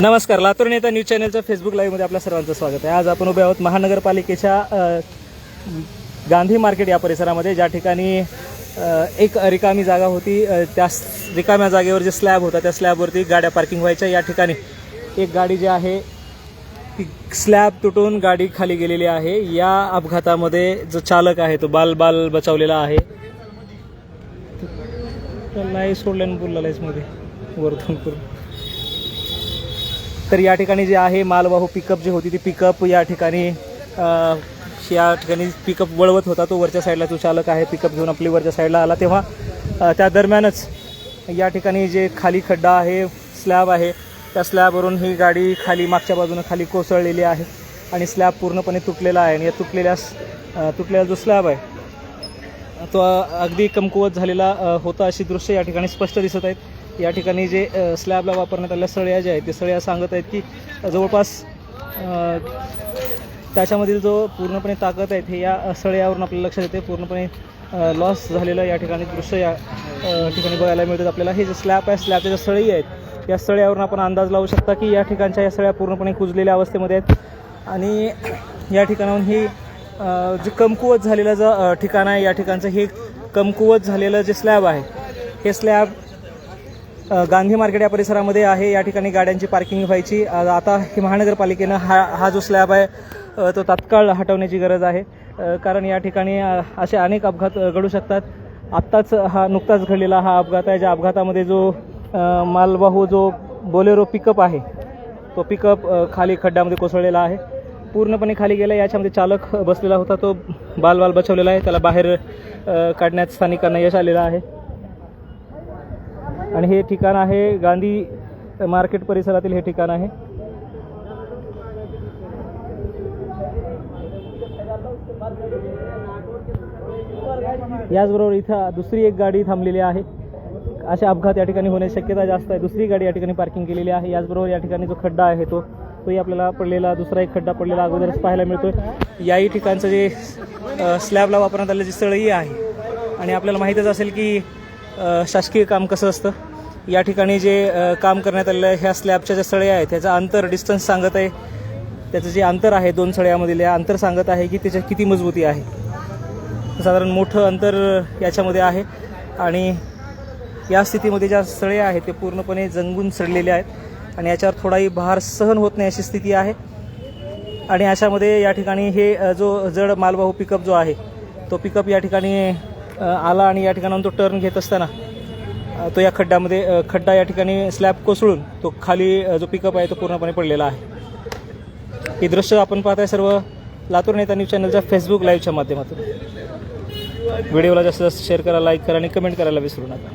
नमस्कार लातूर नेता न्यूज चॅनलच्या फेसबुक लाईव्हमध्ये आपल्या सर्वांचं स्वागत आहे. आज आपण उभे आहोत महानगरपालिकेच्या गांधी मार्केट या परिसरामध्ये ज्या ठिकाणी एक रिकामी जागा होती. त्या रिकाम्या जागेवर जे स्लॅब होता त्या स्लॅबवरती गाड्या पार्किंग व्हायच्या. या ठिकाणी एक गाडी जी आहे ती स्लॅब तुटून गाडी खाली गेलेली आहे. या अपघातामध्ये जो चालक आहे तो बाल बाल बचावलेला आहे. नाही सोडलं बोलला मध्ये वरतून करून. तर या ठिकाणी जे आहे मालवाहू पिकअप जी होती ती पिकअप या ठिकाणी या ठिकाणी पिकअप वळवत होता. तो वरच्या साईडला जो चालक आहे पिकअप घेऊन आपली वरच्या साईडला आला. तेव्हा त्या दरम्यानच या ठिकाणी जे खाली खड्डा आहे स्लॅब आहे त्या स्लॅबवरून ही गाडी खाली मागच्या बाजूनं खाली कोसळलेली आहे आणि स्लॅब पूर्णपणे तुटलेला आहे. आणि या तुटलेल्या तुटलेला जो स्लॅब आहे तो अगदी कमकुवत झालेला होता अशी दृश्य या ठिकाणी स्पष्ट दिसत आहेत. या ठिकाणी जे स्लॅबला वापरण्यात आलेल्या सळ्या ज्या आहेत ते सळ्या सांगत आहेत की जवळपास त्याच्यामधील जो पूर्णपणे ताकद आहे हे या सळ्यावरून आपल्याला लक्षात येते. पूर्णपणे लॉस झालेलं या ठिकाणी दृश्य या ठिकाणी बघायला मिळतात आपल्याला. हे जे स्लॅब आहे स्लॅबच्या ज्या सळई आहेत या सळ्यावरून आपण अंदाज लावू शकता की या ठिकाणच्या या सळ्या पूर्णपणे कुजलेल्या अवस्थेमध्ये आहेत. आणि या ठिकाणाहून ही जे कमकुवत झालेलं जे ठिकाण आहे या ठिकाणचं हे कमकुवत झालेलं जे स्लॅब आहे हे स्लॅब गांधी मार्केट या परिसरामध्ये आहे. या ठिकाणी गाड्यांची पार्किंग व्हायची. आता हे महानगरपालिकेनं हा हा जो स्लॅब आहे तो तात्काळ हटवण्याची गरज आहे. कारण या ठिकाणी असे अनेक अपघात घडू शकतात. आत्ताच हा नुकताच घडलेला हा अपघात आहे. ज्या अपघातामध्ये जो मालवाहू जो बोलेरो पिकअप आहे तो पिकअप खाली खड्ड्यामध्ये कोसळलेला आहे. पूर्णपणे खाली गेला. याच्यामध्ये चालक बसलेला होता. तो बाल बाल बचवलेला आहे. त्याला बाहेर काढण्यात स्थानिकांना यश आलेलं आहे. आणि हे ठिकाण आहे गांधी मार्केट परिसरातील हे ठिकाण आहे. याचबरोबर इथं दुसरी एक गाडी थांबलेली आहे. असे अपघात या ठिकाणी होण्याची शक्यता जास्त आहे. दुसरी गाडी या ठिकाणी पार्किंग केलेली आहे. याचबरोबर या ठिकाणी जो खड्डा आहे तो तोही आपल्याला पडलेला दुसरा एक खड्डा पडलेला अगोदरच पाहायला मिळतो याही ठिकाणचं जे स्लॅबला वापरण्यात आलेली जी सळई आहे. आणि आपल्याला माहीतच असेल की शासकीय काम कसं असतं? या ठिकाणी जे काम करण्यात आलेलं आहे ह्या स्लॅबच्या ज्या सळ्या आहेत त्याचं अंतर डिस्टन्स सांगत आहे. त्याचं जे अंतर आहे दोन सळ्यामधील या अंतर सांगत आहे की त्याच्या किती मजबूती आहे. साधारण मोठं अंतर याच्यामध्ये आहे. आणि या स्थितीमध्ये ज्या सळ्या आहेत ते पूर्णपणे जंगून सडलेल्या आहेत. आणि याच्यावर थोडाही भार सहन होत नाही अशी स्थिती आहे. आणि अशामध्ये या ठिकाणी हे जो जड मालवाहू पिकअप जो आहे तो पिकअप या ठिकाणी आला आणि या ठिकाणाहून तो टर्न घेत असताना तो या खड्ड्यामध्ये खड्डा या ठिकाणी स्लॅब कोसळून तो खाली जो पिकअप आहे तो पूर्णपणे पडलेला आहे. हे दृश्य आपण पाहताय सर्व लातूर नेता न्यूज चॅनलच्या फेसबुक लाईव्हच्या माध्यमातून. व्हिडिओला जास्तीत जास्त शेअर करा लाईक करा आणि कमेंट करायला विसरू नका.